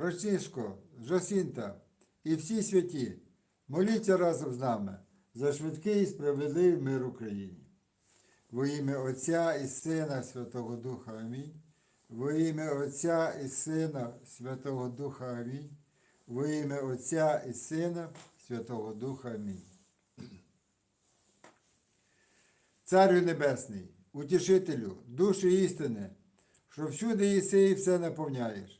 Франциско, Жосінта і всі святі, моліться разом з нами за швидкий і справедливий мир Україні. Во ім'я Отця і Сина Святого Духа Амінь. Во ім'я Отця і Сина Святого Духа Амінь. Во ім'я Отця і Сина Святого Духа Амінь. Царю Небесний, утішителю, душі істини, що всюди єси і все наповняєш.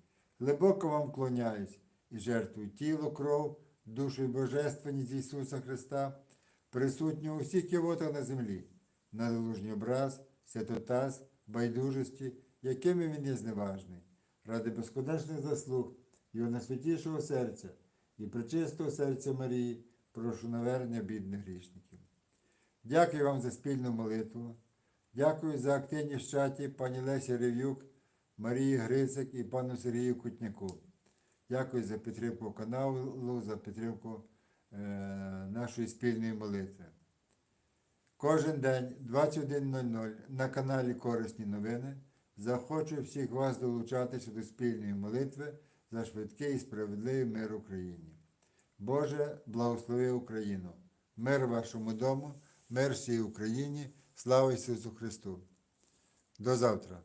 глибоко вам вклоняюсь і жертвую тіло, кров, душу і божественність Ісуса Христа, присутнього у всіх кивотах на землі, належний образ, святотаз, байдужості, якими він є зневажний, ради безконечних заслуг Його найсвятішого серця і причистого серця Марії, прошу навернення бідних грішників. Дякую вам за спільну молитву. Дякую за активність в чаті пані Лесі Рев'юк, Марії Грицик і пану Сергію Кутняку. Дякую за підтримку каналу, за підтримку е, нашої спільної молитви. Кожен день 21.00 на каналі Корисні новини. Захочу всіх вас долучатися до спільної молитви за швидкий і справедливий мир Україні. Боже, благослови Україну, мир вашому дому, мир всій Україні, слава Ісусу Христу. До завтра.